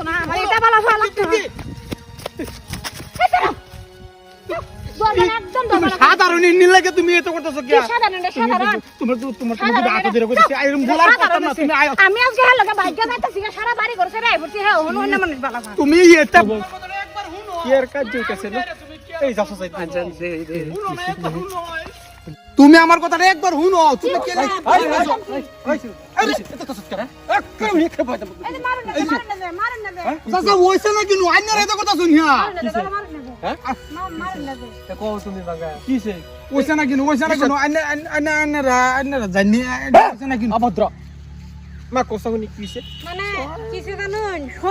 লাগতো না আমার এটা লাগতো না। দরজা সাধারণ নীল লাগে তুমি এত করতেছো কি সাধারণ সাধারণ? তোমার তো তোমার তুমি সাধারণ যদি আটো ধরে কইছি আইরম বলার কথা না আছে। তুমি আমি আজকে হ্যাঁ লোকে বাইকে যাইতেছি সারা বাড়ি করে সেটা আইবছি হ্যাঁ মানুষ তুমি এটা কি আর কাজ হইতাছে না এই যাও সাইড তুমি আমার কথাটা একবার শুনো তুমি কে কথা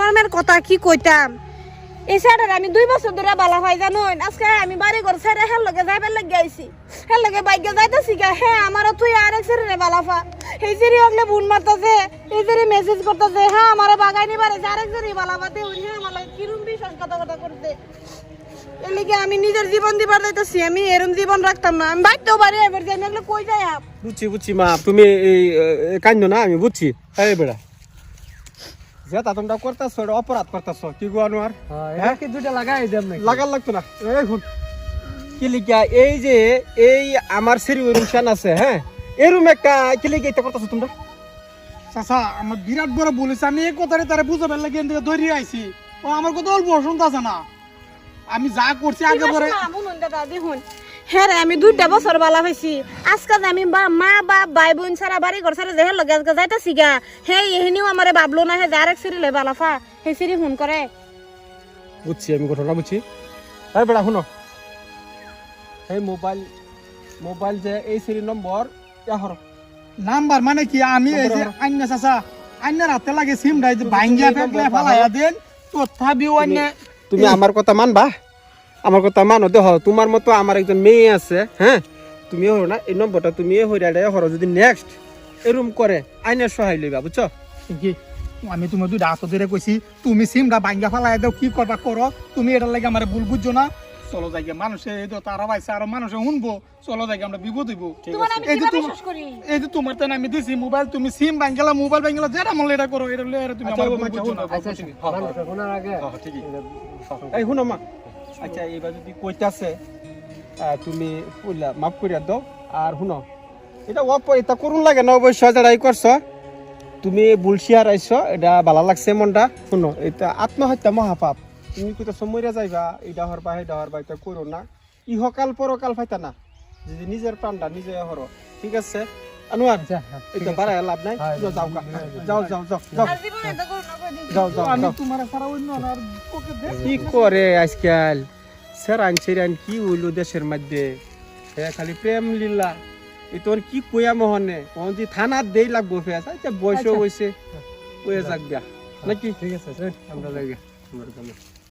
মানে কথা কি কইতাম এই স্যারের আমি দুই বছর ধরে বালা ভাই জানুন আজকে আমি বাড়ি ঘর স্যারে হের লগে যাইবার লাগে আইছি। হের লগে বাইকে যাইতেছি গা। হ্যাঁ আমারও তুই আরেক স্যারে বালাফা এই সেরি হগলে বুন মারতাছে, এই সেরি মেসেজ করতেছে হ্যাঁ আমারও বাগাই নিবার আছে আরেক সেরি বালাফাতে উনি হ্যাঁ আমার লাগে কিরম বিষয় কথা কথা করতে এর লিগে আমি নিজের জীবন দিবার যাইতেছি, আমি এরম জীবন রাখতাম না। আমি বাইতেও বাড়ি এবার যে আমি কই যাই বুঝছি বুঝছি মা, তুমি এই কান্দ না, আমি বুঝছি। এই বেড়া। যেটা তোমরা করতেছ এটা অপরাধ করতেছ। কি গো আনোয়ার? হ্যাঁ কি দুটা লাগাই দেব না লাগার লাগতো না। এই কি লিখা এই যে এই আমার সেরি রুমশান আছে হ্যাঁ? এই রুম একটা কি লিখা এটা করতেছ তোমরা? চাচা আমার বিরাট বড় বলেছে আমি এই কথাটা তারা বুঝাবার লাগে এখান থেকে ধরে আইছি। ও আমার কথা অল্প শুনতেছে না। আমি যা করছি আগে পরে হ্যাঁ রে, আমি দুইটা বছর বালা হয়েছি আজকে যে আমি বা মা বা ভাই বোন সারা বাড়ি ঘর সারা যেহে লগে আজকে যাইতেছি গা। হে এহেনিও আমারে ভাবলো না হে যে আরেক সিরিলে বালাফা হে সিরি ফোন করে। বুঝছি আমি ঘটনা বুঝছি। এই বেড়া শুনো। এই মোবাইল মোবাইল যে এই সেরি নম্বর হর নাম্বার মানে কি? আমি এই যে আইনা চাচা আইনার হাতে লাগে সিম ডাই ভাঙ্গিয়া নম্বর ফালাইয়া দেন তথাপিও অন্য তুমি আমার কথা মানবা? আমার কথা মানো দেহ তোমার মতো আমার একজন মেয়ে আছে হ্যাঁ? তুমি হরো না এই নম্বরটা তুমি হইরাডে হরো যদি নেক্সট এরম করে আইনের সহায় লইবা বুঝছ? আমি তোমার দুইটা হাত ধরে কইছি তুমি সিমটা ভাঙ্গা ফালাইয়া দাও কি করবা করো? তুমি এটার লাগে আমার ভুল বুঝছ না? চলো যাই গিয়ে মানুষে এই তো তারা পাইছে আর মানুষে শুনব। চলো যাই আমরা বিপদ হইব। এই যে তোমার- বিশ্বাস করি? এই যে তোমার তেন আমি দিছি মোবাইল তুমি সিম ভাঙ্গেলা মোবাইল ভাঙ্গেলা যেটা মনে এটা করো এটা লইয়া তুমি আমার ভুল বুঝছ না আচ্ছা শোনার আগে এই শুনো মা আচ্ছা এইবার যদি কইতাছে তুমি মাফ করিয়া দাও। আর শুনো, এটা অপ এটা করুন লাগে না অবশ্য যারা এই করছ। তুমি বুলসি হারাইছ এটা ভালো লাগছে মনটা। শুনো, এটা আত্মহত্যা মহাপাপ। তুমি কইতাছ মরিয়া যাইবা এটা হরবা এটা হরবা, এটা করো না। ইহকাল পরকাল ফাইতা না। যদি নিজের প্রাণটা নিজে হরো, ঠিক আছে? আনোয়ার এটা বাড়াই লাভ নাই। যাও যাও যাও যাও যাও যাও। না কোনোদিন। যাও যাও আমি তোমার সারা অন্য আর দে কি করে আজকাল? সেরান সেরান কি হইল দেশের মধ্যে? হে খালি প্রেম লীলা। এ তোর কি কয়া মহনে? কোন যে থানার দেই লাগবো ফেস। আচ্ছা বয়সও হইছে। কয়ে যাক নাকি? ঠিক আছে আমরা লাগে